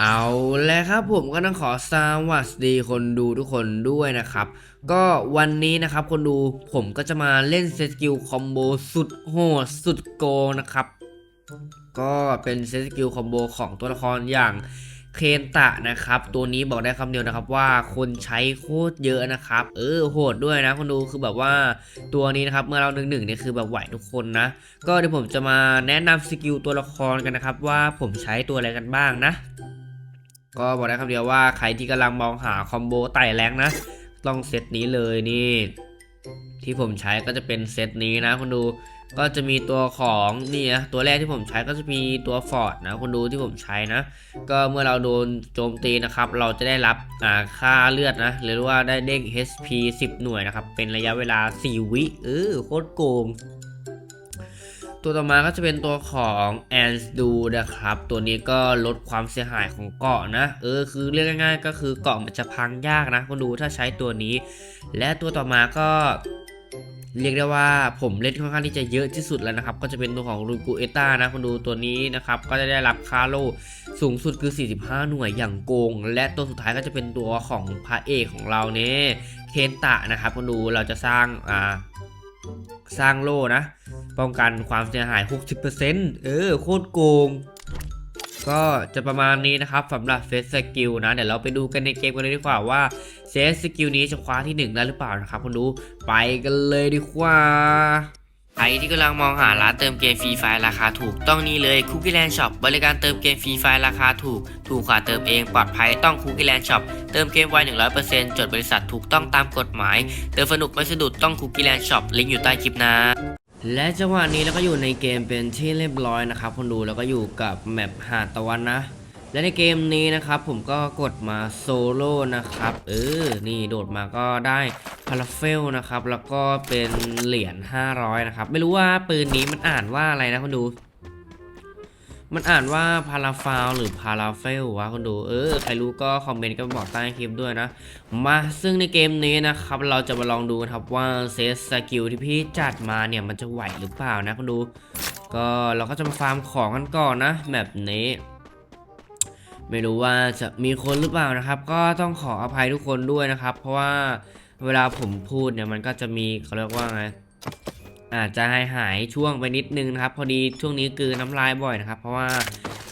เอาแล้วครับผมก็ต้องขอสวัสดีคนดูทุกคนด้วยนะครับ ก็วันนี้นะครับคนดูผมก็จะมาเล่นเซตสกิลคอมโบสุดโหดสุดโกนะครับ ก็เป็นเซตสกิลคอมโบของตัวละครอย่างเคนตะนะครับ ตัวนี้บอกได้คำเดียวนะครับว่าคนใช้โคตรเยอะนะครับ เออโหดด้วยนะคนดูคือแบบว่าตัวนี้นะครับเมื่อเราหนึ่งหนึ่งเนี่ยคือแบบไหวทุกคนนะ ก็เดี๋ยวผมจะมาแนะนำสกิลตัวละครกันนะครับ ว่าผมใช้ตัวอะไรกันบ้างนะ ก็บอกได้คำเดียวว่าใครที่กำลังมองหาคอมโบไต่แรงนะต้องเซตนี้เลยนี่ ที่ผมใช้ก็จะเป็นเซตนี้นะคุณดูก็จะมีตัวของนี่นะตัวแรกที่ผมใช้ก็จะมีตัวฟอร์ดนะคุณดูที่ผมใช้นะ ก็เมื่อเราโดนโจมตีนะครับ เราจะได้รับอ่าค่าเลือดนะหรือว่าได้เด้ง HP 10 หน่วยนะครับ เป็นระยะเวลา 4 วิเออโคตรโกง ตัวต่อมาก็จะเป็นตัวของ a n s d o นะครับ ตัวนี้ก็ลดความเสียหายของเกาะนะ เออคือเรียกง่ายๆ ก็คือเกาะมันจะพังยากนะคุณดูถ้าใช้ตัวนี้ และตัวต่อมาก็เรียกได้ว่าผมเล่นค่อนข้างที่จะเยอะที่สุดแล้วนะครับ ก็จะเป็นตัวของรูกูเอต้านะคุณดูตัวนี้นะครับ ก็จะได้รับคาโลสูงสุดคือ 45 หน่วยอย่างโกง และตัวสุดท้ายก็จะเป็นตัวของพระเอกของเราเนี่ยเคนตะนะครับคุณดูเราจะสร้างอ่าสร้างโล่นะ ป้องกันความเสียหาย 60%เออ โคตรโกง ก็จะประมาณนี้นะครับสำหรับเซตสกิลนะ เดี๋ยวเราไปดูกันในเกมกันเลยดีกว่าว่าเซตสกิลนี้จะคว้าที่ 1 ได้หรือเปล่านะครับคุณดูไปกันเลยดีกว่าใครที่กำลังมองหาร้านเติมเกมฟรีไฟล์ราคาถูกต้องนี่เลยคุกกี้แลนด์ช็อปบริการเติมเกมฟรีไฟล์ราคาถูก ถูกกว่าเติมเองปลอดภัยต้องคุกกี้แลนด์ช็อปเติมเกมไว 100%จดบริษัทถูกต้องตามกฎหมาย เติมสนุกไม่สะดุดต้องคุกกี้แลนด์ช็อปลิงก์อยู่ใต้คลิปนะ และจังหวะนี้เราก็อยู่ในเกมเป็นที่เรียบร้อยนะครับคนดูแล้วก็อยู่กับแมปหาดตะวันนะ และในเกมนี้นะครับผมก็กดมาโซโล่นะครับเออนี่โดดมาก็ได้พาราเฟลนะครับแล้วก็เป็นเหรียญ500นะครับไม่รู้ว่าปืนนี้มันอ่านว่าอะไรนะคนดู มันอ่านว่าพาราฟาวหรือพาราเฟลวะคนดูเออใครรู้ก็คอมเมนต์ก็บอกใต้คลิปด้วยนะ มาซึ่งในเกมนี้นะครับเราจะมาลองดูกันครับว่าเซตสกิลที่พี่จัดมาเนี่ยมันจะไหวหรือเปล่านะคนดู ก็เราก็จะมาฟาร์มของกันก่อนนะแบบนี้ไม่รู้ว่าจะมีคนหรือเปล่านะครับ ก็ต้องขออภัยทุกคนด้วยนะครับ เพราะว่าเวลาผมพูดเนี่ยมันก็จะมีเขาเรียกว่าไง อาจจะหายหายช่วงไปนิดนึงนะครับ พอดีช่วงนี้คือน้ำลายบ่อยนะครับ เพราะว่า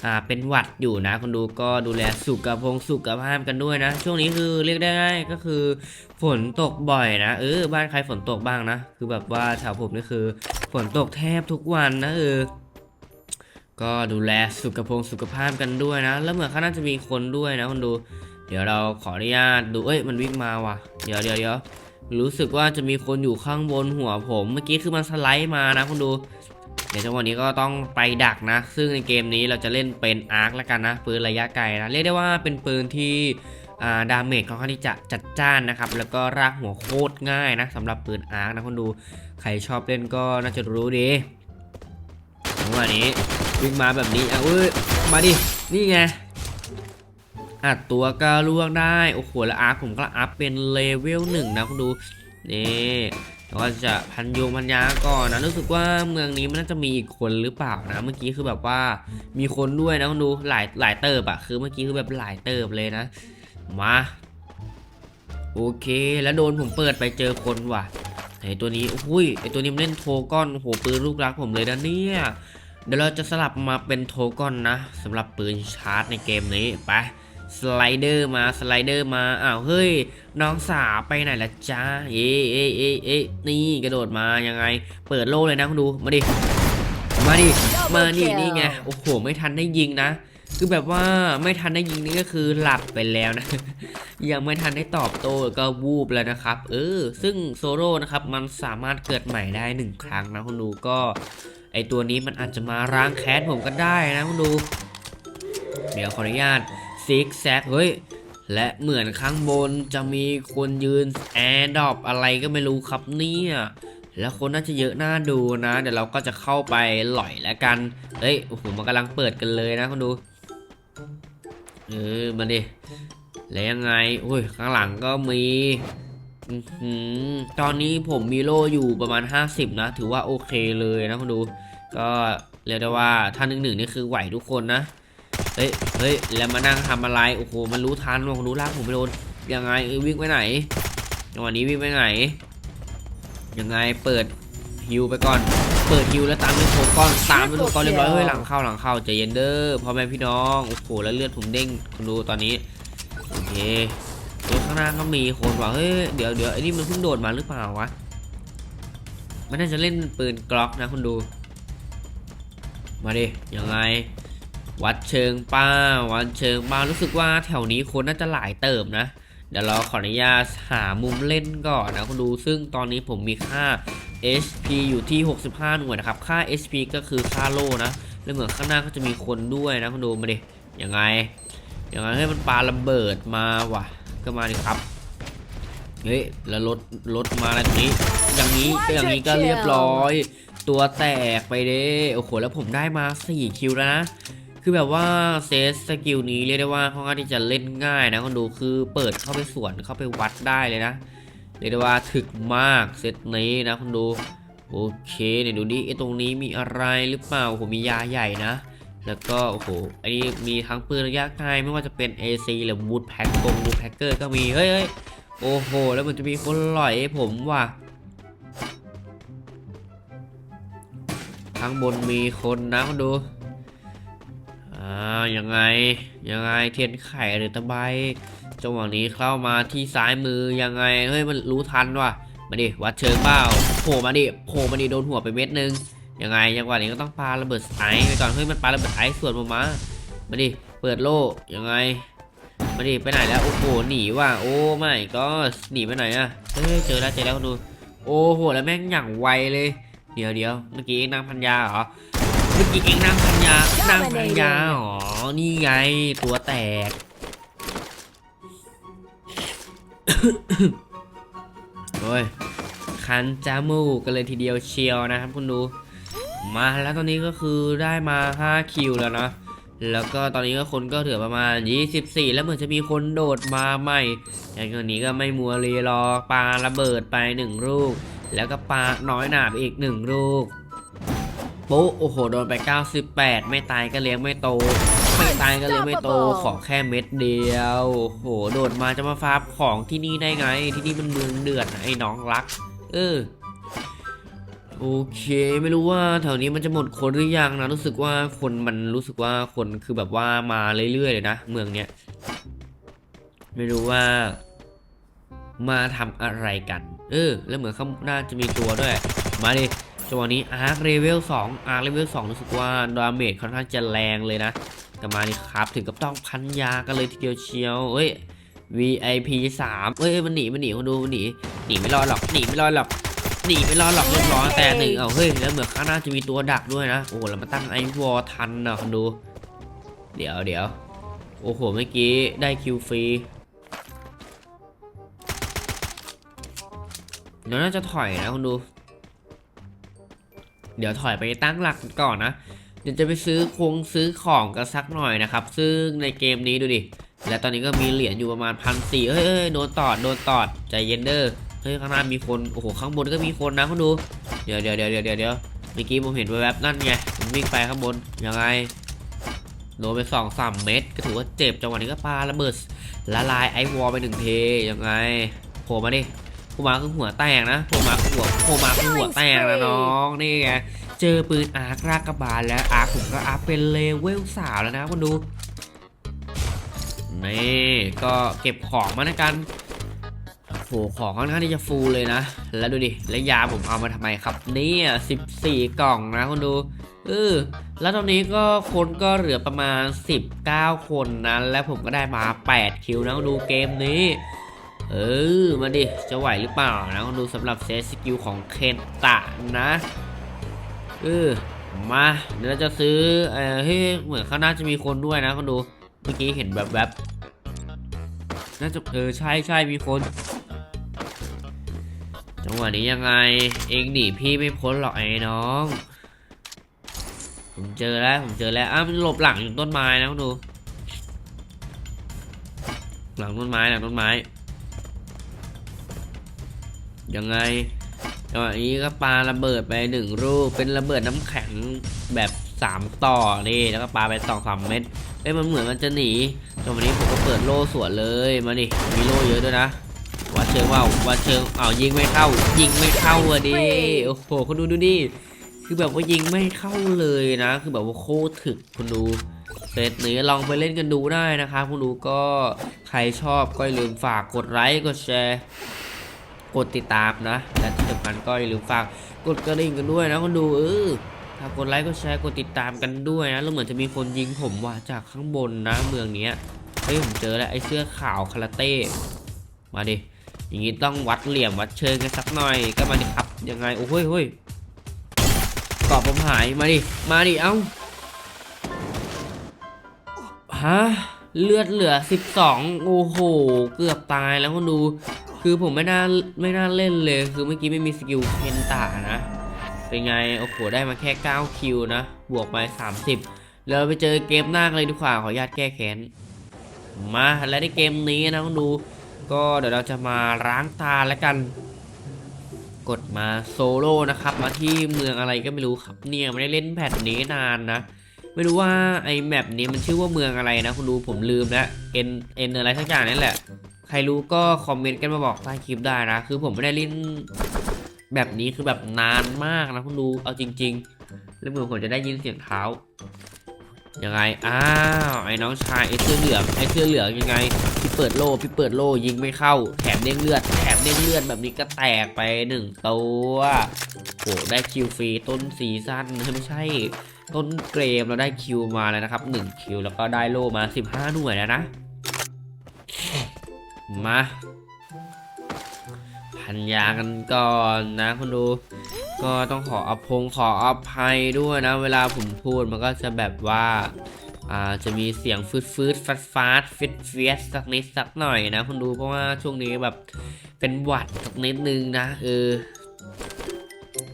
อ่าเป็นหวัดอยู่นะคนดูก็ดูแลสุขภงสุขภาพกันด้วยนะ ช่วงนี้คือเรียกได้ง่ายก็คือ ฝนตกบ่อยนะเออบ้านใครฝนตกบ้างนะ คือแบบว่าแถวผมนี่คือ ฝนตกแทบทุกวันนะเออก็ดูแลสุขภงสุขภาพกันด้วยนะ แล้วเหมือนเขาน่าจะมีคนด้วยนะคนดู เดี๋ยวเราขออนุญาตดูเอ้ยมันวิ่งมาว่ะ เดี๋ยวเดี๋ยวเดี๋ยว รู้สึกว่าจะมีคนอยู่ข้างบนหัวผม เมื่อกี้คือมันสไลด์มานะคุณดู เดี๋ยวจังหวะนี้ก็ต้องไปดักนะ ซึ่งในเกมนี้เราจะเล่นเป็นอาร์คแล้วกันนะปืนระยะไกลนะ เรียกได้ว่าเป็นปืนที่าดาเมจค่อนข้างที่จะจัดจ้านนะครับ แล้วก็รากหัวโคตรง่ายนะสำหรับปืนอาร์คนะคุณดู ใครชอบเล่นก็น่าจะรู้ดีจังหวะนี้วิ่งมาแบบนี้อะเอ้ยมาดิ นี่ไง อัดตัวก็ล่วงได้ โอ้โห แล้วอาร์ผมก็อัพเป็นเลเวลหนึ่งนะคุณดู นี่แล้วก็จะพันโยงพันยาก่อนนะรู้สึกว่าเมืองนี้มันน่าจะมีอีกคนหรือเปล่านะ เมื่อกี้คือแบบว่ามีคนด้วยนะคุณดูหลายหลายเติบอะคือเมื่อกี้คือแบบหลายเติบเลยนะ มาโอเค แล้วโดนผมเปิดไปเจอคนว่ะไอตัวนี้อุ้ยไอตัวนี้มันเล่นโทก้อนโอ้โหปืนลูกรักผมเลยนะเนี่ยเดี๋ยวเราจะสลับมาเป็นโทก้อนนะสำหรับปืนชาร์จในเกมนี้ไป สไลเดอร์มาสไลเดอร์มาอ้าวเฮ้ย น้องสาวไปไหนละจ้าเอ๊ะเอ๊ะเอ๊ะเอ๊ะนี่กระโดดมายังไง เปิดโล่เลยนะคุณดูมาดิมาดิมานี่นี่ไงโอ้โหไม่ทันได้ยิงนะ คือแบบว่าไม่ทันได้ยิงนี่ก็คือหลับไปแล้วนะ ยังไม่ทันได้ตอบโต้ก็วูบแล้วนะครับ เออ ซึ่งโซโล่นะครับมันสามารถเกิดใหม่ได้หนึ่งครั้งนะคุณดูก็ไอตัวนี้มันอาจจะมาล้างแค้นผมก็ได้นะคุณดู เดี๋ยวขออนุญาต ซิกแซกเฮ้ย และเหมือนข้างบนจะมีคนยืนแอร์ดอปอะไรก็ไม่รู้ครับเนี่ยแล้วคนน่าจะเยอะน่าดูนะ เดี๋ยวเราก็จะเข้าไปหล่อยแล้วกัน เฮ้ย โอ้โห มันกำลังเปิดกันเลยนะคุณดู เออ มาดิ แล้วยังไง อุ้ย ข้างหลังก็มีอื้อหือตอนนี้ผมมีโล่อยู่ประมาณ 50 นะ ถือว่าโอเคเลยนะคุณดู ก็เรียกได้ว่าถ้าหนึ่งหนึ่งนี่คือไหวทุกคนนะ เฮ้ย เฮ้ย แล้วมานั่งทำอะไร โอ้โห มันรู้ทันว่ารู้ล่าผมไปโดน ยังไงอ้ยวิ่งไปไหนจังหวะนี้วิ่งไปไหน ยังไง เปิดฮิวไปก่อน เปิดฮิวแล้วตามด้วยโก้อน ตามด้วยโก้อนเรียบร้อย เฮ้ย หลังเข้าหลังเข้าใจเย็นเด้อพ่อแม่พี่น้อง โอ้โห แล้วเลือดผมเด้งคุณดูตอนนี้ โอเคเดี๋ยวข้างหน้าก็มีคนว่ะเฮ้ย เดี๋ยวเดี๋ยวไอ้นี่มันเพิ่งโดดมาหรือเปล่าวะ มันน่าจะเล่นปืนกล็อกนะคุณดู มาดิ ยังไง วัดเชิงป้า วัดเชิงป้ารู้สึกว่าแถวนี้คนน่าจะหลายเติบนะ เดี๋ยวเราขออนุญาตหามุมเล่นก่อนนะคุณดูซึ่งตอนนี้ผมมีค่า HP อยู่ที่ 65 หน่วยนะครับ ค่า HP ก็คือค่าโล่นะ แล้วเหมือนข้างหน้าก็จะมีคนด้วยนะคุณดูมาดิยังไงยังไงให้มันปาระเบิดมาว่ะก็มาดิครับเฮ้ยแล้วรถรถมาอะไรตรงนี้ อย่างนี้ก็อย่างนี้ก็เรียบร้อย ตัวแตกไปเด้โอ้โหแล้วผมได้มา 4 คิวแล้วนะ คือแบบว่าเซตสกิลนี้เรียกได้ว่าค่อนข้างที่จะเล่นง่ายนะคุณดูคือเปิดเข้าไปสวนเข้าไปวัดได้เลยนะเรียกได้ว่าถึกมากเซตนี้นะคุณดูโอเคเดี๋ยวดูดิไอตรงนี้มีอะไรหรือเปล่าผมมียาใหญ่นะ แล้วก็โอ้โหไอ้นี่มีทั้งปืนระยะไกลไม่ว่าจะเป็น AC หรือวูดแพ็กกงวูดแพ็กเกอร์ก็มีเฮ้ยเโอ้โห แล้วมันจะมีคนหล่อยผมว่ะข้างบนมีคนนะคุณดู อ่ายังไงยังไงเทียนไข่หรือตะไบจังหวะนี้เข้ามาที่ซ้ายมือยังไงเฮ้ยมันรู้ทันว่ะมาดิวัดเชิงเปล่าโผล่มาดิโผล่มาดิโดนหัวไปเม็ดนึงยังไงจังหวะนี้ก็ต้องปาระเบิดไอซ์ไปก่อนเฮ้ยมันปาระเบิดไอซ์ส่วนผมมามาดิเปิดโล่ยังไงมาดิไปไหนแล้วโอ้โหหนีว่ะโอ้ไม่ก็หนีไปไหนอะเฮ้ยเจอแล้วเจอแล้วดูโอ้โหแล้วแม่งอย่างไวเลย เดี๋ยวเดี๋ยวเมื่อกี้เองนั่งพันยาเหรอเมื่อกี้เองนั่งพัน ยานั่งพันยาอ๋อ นี่ไงตัวแตก โอ้ย คันจมูกกันเลยทีเดียวเชียวนะครับคุณดู มาแล้วตอนนี้ก็คือได้มา 5 คิวแล้วนะ แล้วก็ตอนนี้ก็คนก็เหลือประมาณ 24 แล้วเหมือนจะมีคนโดดมาใหม่อย่างตอนนี้ก็ไม่มัวรีรอปาระเบิดไปหนึ่งลูก แล้วก็ปาน้อยหนาไปอีกหนึ่งลูก ปุ๊โอ้โหโดนไป 98 ไม่ตายก็เลี้ยงไม่โต ไม่ตายก็เลี้ยงไม่โตขอแค่เม็ดเดียวโอ้โหโดดมาจะมาฟาร์มของที่นี่ได้ไง ที่นี่มันเมืองเดือดนะไอ้น้องรัก เออโอเค ไม่รู้ว่าแถวนี้มันจะหมดคนหรือยังนะรู้สึกว่าคนมันรู้สึกว่าคนคือแบบว่ามาเรื่อยๆเลยนะเมืองเนี้ยไม่รู้ว่า มาทำอะไรกัน เออ แล้วเหมือนข้างหน้าจะมีตัวด้วย มาดิ จังหวะนี้อาร์คเลเวล2อาร์คเลเวล2รู้สึกว่าดาเมจค่อนข้างจะแรงเลยนะกลับมานี่ครับถึงกับต้องพันยากันเลยทีเดียวเชียวเอ้ย VIP 3เอ้ยมันหนีมันหนีคนดูมันหนีหนีไม่รอดหรอกหนีไม่รอดหรอกหนีไม่รอดหรอกเรียบร้อยแต่หนึ่งเอาเฮ้ยแล้วเหมือนข้างหน้าจะมีตัวดักด้วยนะโอ้โหแล้วมาตั้งไอวอลทันนะคนดู เดี๋ยวเดี๋ยวโอ้โหเมื่อกี้ได้คิวฟรีเดี๋ยวน่าจะถอยนะคนดู เดี๋ยวถอยไปตั้งหลักก่อนนะ เดี๋ยวจะไปซื้อคงซื้อของกันสักหน่อยนะครับ ซึ่งในเกมนี้ดูดิ และตอนนี้ก็มีเหรียญอยู่ประมาณพันสี่เฮ้ยโดนตอด โดนตอด ใจเย็นเด้อ เฮ้ยข้างหน้ามีคน โอ้โห ข้างบนก็มีคนนะคุณดู เดี๋ยวเดี๋ยวเดี๋ยวเดี๋ยวเดี๋ยวเมื่อกี้ผมเห็นแวบๆนั่นไงผมวิ่งไปข้างบน ยังไงโดนไปสองสามเม็ดก็ถือว่าเจ็บจังหวะนี้ก็ปาระเบิดละลายไอวอลไปหนึ่งเทยังไงโผล่มาดิผล่มาคือหัวแตกนะผล่มา หัวโผล่มาหัวแตกนะน้องนี่ไงเจอปืนอาร์ครากกระบาลแล้วอาร์คผมก็อัพเป็นเลเวลสาวแล้วนะคุณดูนี่ก็เก็บของมาในกันโหของค่อนข้างที่จะฟูลเลยนะ แล้วดูดิ แล้วยาผมเอามาทำไมครับ เนี่ย14 กล่องนะคุณดูเออแล้วตอนนี้ก็คนก็เหลือประมาณ 19 คนนะ และผมก็ได้มา 8 คิวนะดูเกมนี้ เออ มาดิ จะไหวหรือเปล่านะดูสำหรับเซตสกิลของเคนตะนะเออมา เดี๋ยวเราจะซื้อเออเฮ้ยเหมือนข้างหน้าจะมีคนด้วยนะคุณดูเมื่อกี้เห็นแบบแบบน่าจะเออใช่ใช่มีคนจังหวะนี้ยังไง เองหนีพี่ไม่พ้นหรอกไอ้น้อง ผมเจอแล้วผมเจอแล้วอ้าวมันหลบหลังอยู่ต้นไม้นะคุณดู หลังต้นไม้หลังต้นไม้ ยังไงจังหวะนี้ก็ปาระเบิดไปหนึ่งลูกเป็นระเบิดน้ำแข็งแบบ3ต่อนี่แล้วก็ปาไปสองสามเม็ดเอ้ยมันเหมือนมันจะหนีแต่วันนี้ผมก็เปิดโล่สวนเลยมาดิมีโล่เยอะด้วยนะวัดเชิงว่าวัดเชิงอ้าวยิงไม่เข้า ยิงไม่เข้าอะดิโอ้โหคุณดูดูดิคือแบบว่ายิงไม่เข้าเลยนะ คือแบบว่าโคตรถึกคุณดูเซตนี้ลองไปเล่นกันดูได้นะครับคุณดูก็ใครชอบก็อย่าลืมฝากกดไลค์กดแชร์ กดติดตามนะ และที่สำคัญก็อย่าลืมฝากกดกระดิ่งกันด้วยนะคุณดูเออถ้ากดไลค์กดแชร์กดติดตามกันด้วยนะแล้วเหมือนจะมีคนยิงผมว่าจากข้างบนนะเมืองนี้เฮ้ยผมเจอแล้วไอ้เสื้อขาวคาราเต้มาดิอย่างนี้ต้องวัดเหลี่ยมวัดเชิงกันสักหน่อยก็มาดิครับยังไงโอ้โหเฮ้ยกรอบผมหายมาดิมาดิเอ้าฮะเลือดเหลือ 12 โอ้โห เกือบตายแล้วคุณดู คือผมไม่น่าไม่น่าเล่นเลย คือเมื่อกี้ไม่มีสกิลเคนตานะ เป็นไง โอ้โห ได้มาแค่ 9 คิวนะ บวกไป 30 แล้วเราไปเจอเกมหน้ากันเลยดีกว่า ขออนุญาตแก้แค้น มา และในเกมนี้นะคุณดู ก็เดี๋ยวเราจะมาล้างตาแล้วกัน กดมาโซโล่นะครับ มาที่เมืองอะไรก็ไม่รู้ครับ เนี่ยไม่ได้เล่นแพทนี้นานนะไม่รู้ว่าไอแมปนี้มันชื่อว่าเมืองอะไรนะ คุณดูผมลืมแล้วเอ็นเอ็นอะไรสักอย่างนั่นแหละ รรู้ก็คอมเมนต์กันมาบอกใต้คลิปได้นะ คือผมไม่ได้เล่นแบบนี้คือแบบนานมากนะคุณดูเอาจริง ๆ แล้วเมือผมจะได้ยินเสียงเท้ายังไง อ้าวไอ้น้องชายไอ้เสื้อเหลืองไอ้เสื้อเหลืองยังไงพี่เปิดโล่พี่เปิดโล่ยิงไม่เข้า แถมเด้งเลือดแถมเด้งเลือดแบบนี้ก็แตกไปหนึ่งตัวโหได้คิวฟรีต้นซีซั่นไม่ใช่ ต้นเกรมเราได้คิวมาแล้วนะครับ1คิวแล้วก็ได้โล่มา 15 หน่วยแล้วนะ มาพันยากันก่อนนะคุณดู ก็ต้องขออภงขออภัยด้วยนะ เวลาผมพูดมันก็จะแบบว่าอ่าจะมีเสียงฟืดฟืดฟัดฟาดฟิตเฟียสสักนิดสักหน่อยนะ คุณดูเพราะว่าช่วงนี้แบบเป็นหวัดสักนิดนึงนะเออ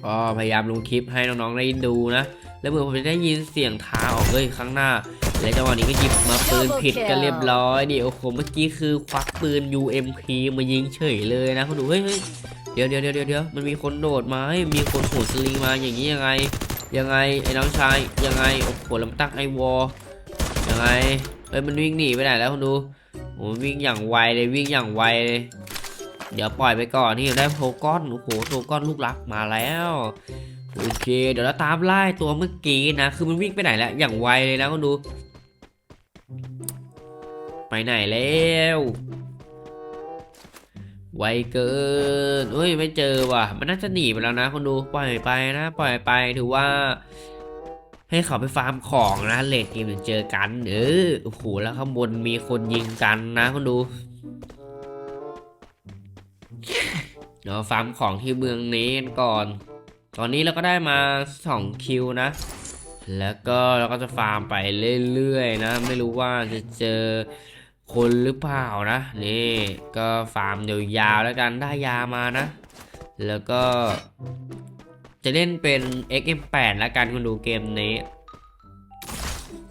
ก็พยายามลงคลิปให้น้องๆได้ดูนะ แล้วเมื่อผมจะได้ยินเสียงเท้าออกเลยข้างหน้า และจังหวะนี้ก็หยิบมาปืนผิดกันเรียบร้อยดิโอ้โหเมื่อกี้คือควักปืน UMP มายิงเฉยเลยนะคุณดูเฮ้ยเดี๋ยวเดี๋ยวเดี๋ยวเดี๋ยวมันมีคนโดดมาเฮ้มีคนโหดสลิงมาอย่างนี้ยังไง ยังไงไอ้น้องชายยังไงโอ้โหล้วมันตั้งไอวอลยังไงเฮ้ยมันวิ่งหนีไปไหนแล้วคุณดูโอ้วิ่งอย่างไวเลยวิ่งอย่างไวเลยเดี๋ยวปล่อยไปก่อนนี่จะได้โทก้อนโอ้โหโทก้อนลูกรักมาแล้วโอเค เดี๋ยวเราตามไล่ตัวเมื่อกี้นะ คือมันวิ่งไปไหนแล้วอย่างไวเลยนะคุณดู ไปไหนแล้วไวเกินเฮ้ยไม่เจอว่ะ มันน่าจะหนีไปแล้วนะคุณดูปล่อยไปนะ ปล่อยไปถือว่า ให้เขาไปฟาร์มของนะเลดเกมถึงเจอกัน เออโอ้โหแล้วข้างบนมีคนยิงกันนะคุณดูเดี๋ยวฟาร์มของที่เมืองนี้ก่อน ตอนนี้เราก็ได้มา2คิวนะ แล้วก็เราก็จะฟาร์มไปเรื่อยๆนะ ไม่รู้ว่าจะเจอ คนหรือเปล่านะ นี่ก็ฟาร์มยาวๆแล้วกันได้ยามานะ แล้วก็ จะเล่นเป็น XM8 แล้วกันคุณดูเกมนี้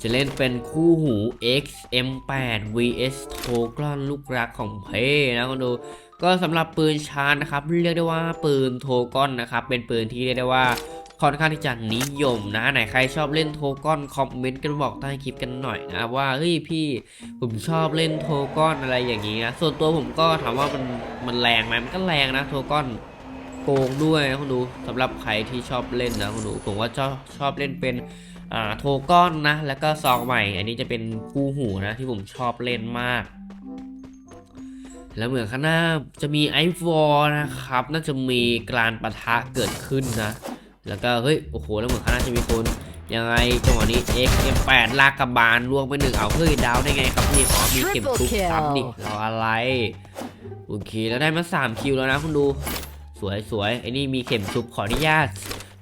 จะเล่นเป็นคู่หู XM8 vs โทกลอนลูกรักของเพนะคุณดูก็สำหรับปืนชาร์จนะครับ เรียกได้ว่าปืนโทก้อนนะครับ เป็นปืนที่เรียกได้ว่า ค่อนข้างที่จะนิยมนะไหนใครชอบเล่นโทก้อนคอมเมนต์กันบอกใต้คลิปกันหน่อยนะว่าเฮ้ยพี่ผมชอบเล่นโทก้อนอะไรอย่างนี้นะส่วนตัวผมก็ถามว่ามันมันแรงไหมมันก็แรงนะโทก้อนโกงด้วยนะคุณดูสำหรับใครที่ชอบเล่นนะคุณดูผมว่าชอบชอบเล่นเป็นอ่าโทก้อนนะ แล้วก็ซองใหม่ อันนี้จะเป็นคู่หูนะที่ผมชอบเล่นมากแล้วเหมือนข้างหน้าจะมีไอวอลนะครับ น่าจะมีการปะทะเกิดขึ้นนะ แล้วก็เฮ้ยโอ้โหแล้วเหมือนข้างหน้าจะมีคนยังไงจังหวะนี้ X M8 ลากกระบาลล่วงไปหนึ่งเอาเฮ้ยดาวได้ไงครับนี่อ๋อมีเข็มทุบซ้ำนี่เราอะไรโอเคแล้วได้มา3คิวแล้วนะคุณดูสวยสวยไอ้นี่มีเข็มชุบขออนุญาต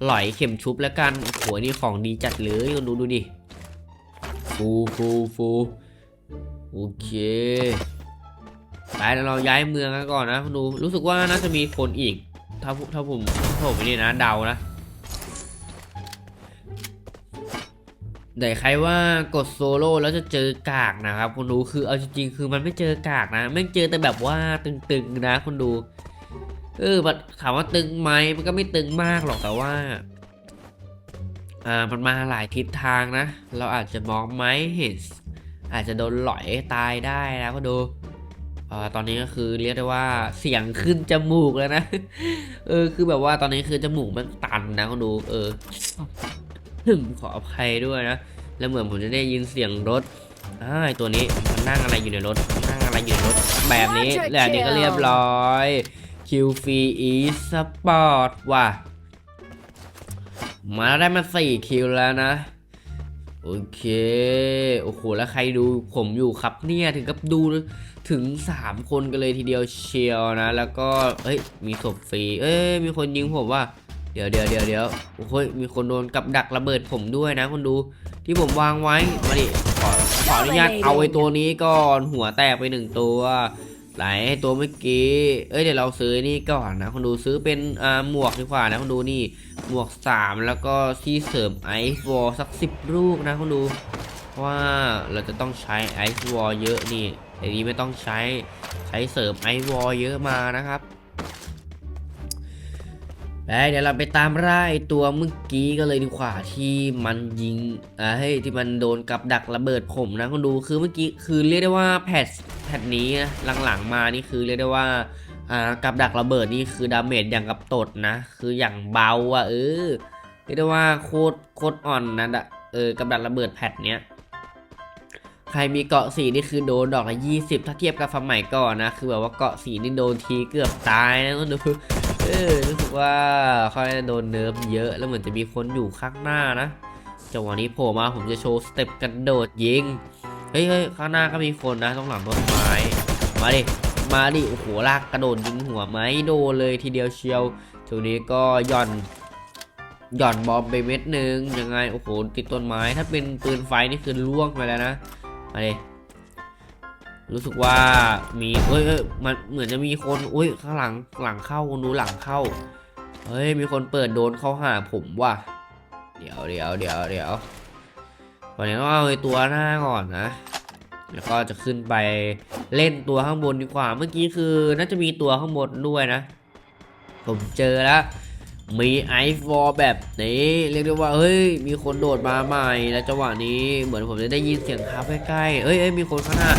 หลอยเข็มชุบแล้วกันโอ้โหอันนี่ของดีจัดเลยคุณดูดูดิฟูฟูฟูโอเคไปแล้วเราย้ายเมืองกันก่อนนะคุณดูรู้สึกว่าน่าจะมีคนอีกถ้าผมถ้าผมถ้าผมไม่นี่นะเดานะ แต่ใครว่ากดโซโล่แล้วจะเจอกากนะครับคุณดูคือเอาจริงๆคือมันไม่เจอกากนะไม่เจอแต่แบบว่าตึงๆนะคุณดู เออมันถามว่าตึงไหมมันก็ไม่ตึงมากหรอกแต่ว่าอ่ามันมาหลายทิศทางนะ เราอาจจะมองไม่เห็นอาจจะโดนหลอยตายได้นะก็ดูอ่อตอนนี้ก็คือเรียกได้ว่าเสียงขึ้นจมูกแล้วนะ เออคือแบบว่าตอนนี้คือจมูกมันตันนะก็ดู เออ ขออภัยด้วยนะ แล้วเหมือนผมจะได้ยินเสียงรถอ่าไอ้ตัวนี้มันนั่งอะไรอยู่ในรถ นั่งอะไรอยู่ในรถ แบบนี้แบบนี้ก็เรียบร้อยคิวฟีอีสปอร์ตว่ะ มาได้มาสี่คิวแล้วนะ โอเค โอ้โห แล้วใครดูผมอยู่ครับเนี่ยถึงกับดูถึง 3 คนกันเลยทีเดียวเชียวนะ แล้วก็ เอ้ย มีศพฟรี เอ้ย มีคนยิงผมว่าเดี๋ยวเดี๋ยวเดี๋ยวเดี๋ยวโอ้ยมีคนโดนกับดักระเบิดผมด้วยนะคนดูที่ผมวางไว้มาดิขอขออนุญาตเอาไอ้ตัวนี้ก่อนหัวแตกไปหนึ่งตัวไหนไอ้ตัวเมื่อกี้เอ้ยเดี๋ยวเราซื้อนี่ก่อนนะคนดูซื้อเป็นอ่าหมวกดีกว่านะคนดูนี่หมวก 3 แล้วก็ที่เสริมไอซ์วอลสัก 10 ลูกนะคุณดูเพราะว่าเราจะต้องใช้ไอซ์วอลเยอะนี่แต่นี้ไม่ต้องใช้ใช้เสริมไอซ์วอลเยอะมานะครับ ไปเดี๋ยวเราไปตามร่าไอ้ตัวเมื่อกี้ก็เลยดีกว่าที่มันยิงอ่าเฮ้ยที่มันโดนกับดักระเบิดผมนะคุณดูคือเมื่อกี้คือเรียกได้ว่าแพทแพทนี้นะหลังๆมานี่คือเรียกได้ว่าอ่ากับดักระเบิดนี่คือดาเมจอย่างกับตดนะ คืออย่างเบาอะเออเรียกได้ว่าโคตรโคตรอ่อนนะดะเออกับดักระเบิดแพทเนี้ยใครมีเกาะสีนี่คือโดนดอกละยี่สิบถ้าเทียบกับสมัยก่อนนะ คือแบบว่าเกาะสีนี่โดนทีเกือบตายนะก็ดู เออรู้สึกว่าเขาจะโดนเนิร์ฟเยอะแล้วเหมือนจะมีคนอยู่ข้างหน้านะจังหวะนี้โผล่มาผมจะโชว์สเต็ปกระโดดยิงเฮ้ยเฮ้ยข้างหน้าก็มีคนนะต้องหลังต้นไม้มาดิมาดิโอ้โหลากกระโดดยิงหัวไหมโดนเลยทีเดียวเชียวทีนี้ก็หย่อนหย่อนบอมไปเม็ดหนึ่งยังไงโอ้โหติดต้นไม้ถ้าเป็นปืนไฟนี่คือล่วงไปแล้วนะมาดิ รู้สึกว่ามีเอ้ยเอ้ยมันเหมือนจะมีคนอุ้ยข้างหลังหลังเข้าคนดูหลังเข้าเฮ้ยมีคนเปิดโดนเข้าหาผมว่ะเดี๋ยวเดี๋ยวเดี๋ยวเดี๋ยววันนี้ต้องเอาตัวหน้าก่อนนะแล้วก็จะขึ้นไปเล่นตัวข้างบนดีกว่า เมื่อกี้คือน่าจะมีตัวข้างบนด้วยนะ ผมเจอแล้ว มีไอซ์วอแบบนี้เรียกได้ว่าเฮ้ย มีคนโดดมาใหม่ แล้วจังหวะนี้เหมือนผมจะได้ยินเสียงเท้าใกล้ๆเอ้ยเอ้ยมีคนข้างหน้า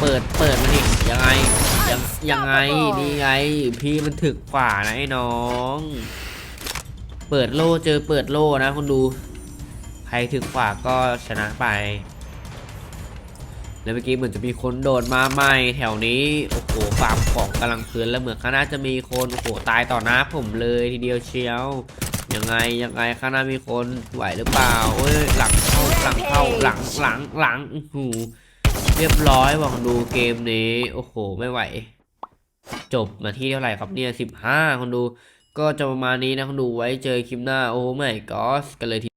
เปิดเปิดมาดิยังไงยังยังไงนี่ไง พี่มันถึกกว่านะไอ้น้อง เปิดโล่เจอเปิดโล่นะคนดู ใครถึกกว่าก็ชนะไป แล้วเมื่อกี้เหมือนจะมีคนโดดมาใหม่แถวนี้โอ้โหฟาร์มของกำลังเพลินแล้วเหมือนข้างหน้าจะมีคนโอ้โหตายต่อหน้าผมเลยทีเดียวเชียวยังไงยังไงข้างหน้ามีคนไหวหรือเปล่าโอ้ยหลังเข้าหลังเข้าหลังหลังหลังอื้อหู เรียบร้อยบอกดูเกมนี้ โอ้โห ไม่ไหว จบมาที่เท่าไหร่ครับเนี่ยสิบห้าคนดู ก็จะประมาณนี้นะคนดูไว้เจอคลิปหน้า โอ้ไม่ก็กันเลยที